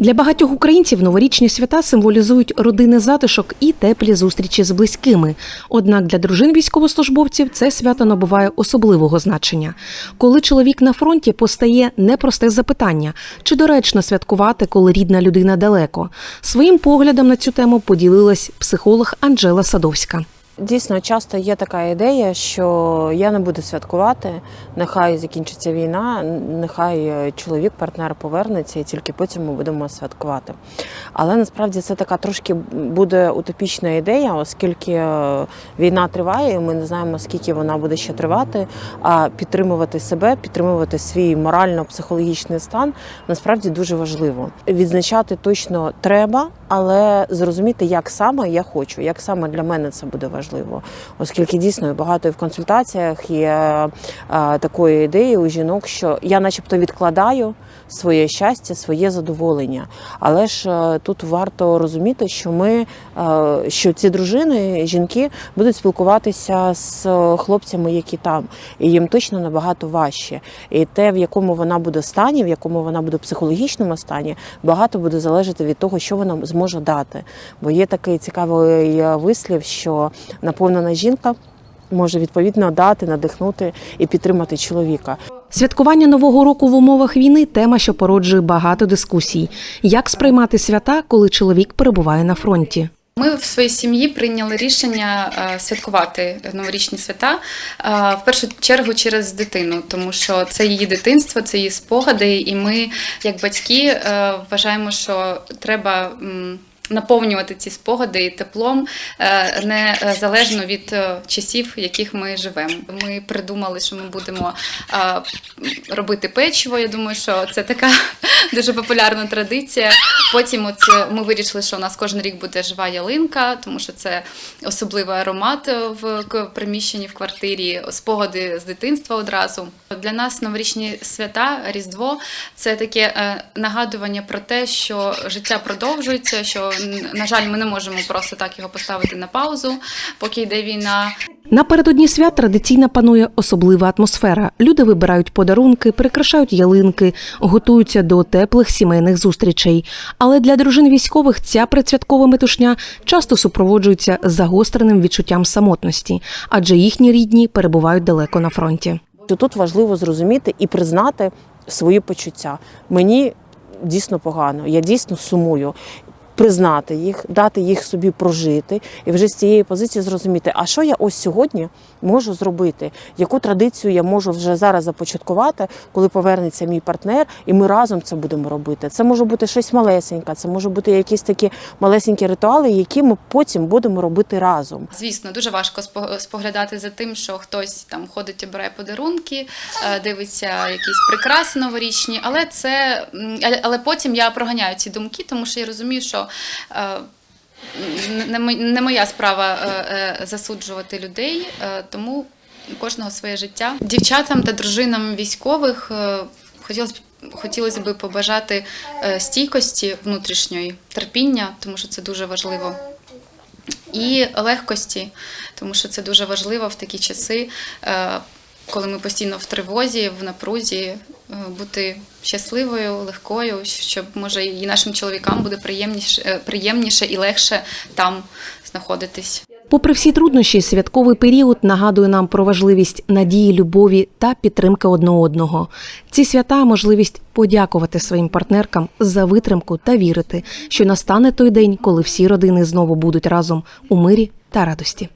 Для багатьох українців новорічні свята символізують родинний затишок і теплі зустрічі з близькими. Однак для дружин військовослужбовців це свято набуває особливого значення. Коли чоловік на фронті постає непросте запитання, чи доречно святкувати, коли рідна людина далеко. Своїм поглядом на цю тему поділилась психолог Анжела Садовська. Дійсно, часто є така ідея, що я не буду святкувати, нехай закінчиться війна, нехай е, чоловік, партнер повернеться, і тільки потім ми будемо святкувати. Але насправді це така трошки буде утопічна ідея, оскільки е, війна триває, і ми не знаємо, скільки вона буде ще тривати. А підтримувати себе, підтримувати свій морально-психологічний стан насправді дуже важливо. Відзначати точно треба, але зрозуміти, як саме я хочу, як саме для мене це буде важливо, оскільки дійсно багато і в консультаціях є е, такої ідеї у жінок, що я, начебто, відкладаю своє щастя, своє задоволення. Але ж е, тут варто розуміти, що ми, е, що ці дружини, жінки будуть спілкуватися з хлопцями, які там, і їм точно набагато важче. І те, в якому вона буде стані, в якому вона буде в психологічному стані, багато буде залежати від того, що вона зможе дати. Бо є такий цікавий е, вислів, що наповнена жінка може відповідно дати, надихнути і підтримати чоловіка. Святкування нового року в умовах війни тема, що породжує багато дискусій. Як сприймати свята, коли чоловік перебуває на фронті? Ми в своїй сім'ї прийняли рішення е, святкувати новорічні свята е, в першу чергу через дитину, тому що це її дитинство, це її спогади, і ми, як батьки, е, вважаємо, що треба. Наповнювати ці спогади теплом е, незалежно від е, часів, в яких ми живемо. Ми придумали, що ми будемо е, робити печиво. Я думаю, що це така дуже популярна традиція. Потім от е, ми вирішили, що у нас кожен рік буде жива ялинка, тому що це особливий аромат е, в приміщенні в квартирі, спогади з дитинства одразу. Для нас новорічні свята, Різдво це таке е, нагадування про те, що життя продовжується. Що на жаль, ми не можемо просто так його поставити на паузу, поки йде війна. Напередодні свят традиційно панує особлива атмосфера. Люди вибирають подарунки, прикрашають ялинки, готуються до теплих сімейних зустрічей. Але для дружин військових ця предсвяткова метушня часто супроводжується загостреним відчуттям самотності, адже їхні рідні перебувають далеко на фронті. тут важливо зрозуміти і признати свої почуття. Мені дійсно погано, я дійсно сумую. Признати їх, дати їх собі прожити, і вже з цієї позиції зрозуміти, а що я ось сьогодні можу зробити, яку традицію я можу вже зараз започаткувати, коли повернеться мій партнер, і ми разом це будемо робити. Це може бути щось малесеньке, це може бути якісь такі малесенькі ритуали, які ми потім будемо робити разом. Звісно, дуже важко спо- споглядати за тим, що хтось там ходить, обирає подарунки, е, дивиться якісь прикраси новорічні, але це але потім я проганяю ці думки, тому що я розумію, що. Е, Не, моя справа е, е, засуджувати людей, тому кожного своє життя. Дівчатам та дружинам військових хотілося б хотілося б побажати стійкості внутрішньої, терпіння, тому що це дуже важливо і легкості, тому що це дуже важливо в такі часи, коли ми постійно в тривозі, в напрузі, бути щасливою, легкою, щоб може і нашим чоловікам буде приємніше, е, приємніше і легше там знаходитись. Попри всі труднощі, святковий період нагадує нам про важливість надії, любові та підтримки одне одного. Ці свята можливість подякувати своїм партнеркам за витримку та вірити, що настане той день, коли всі родини знову будуть разом у мирі та радості.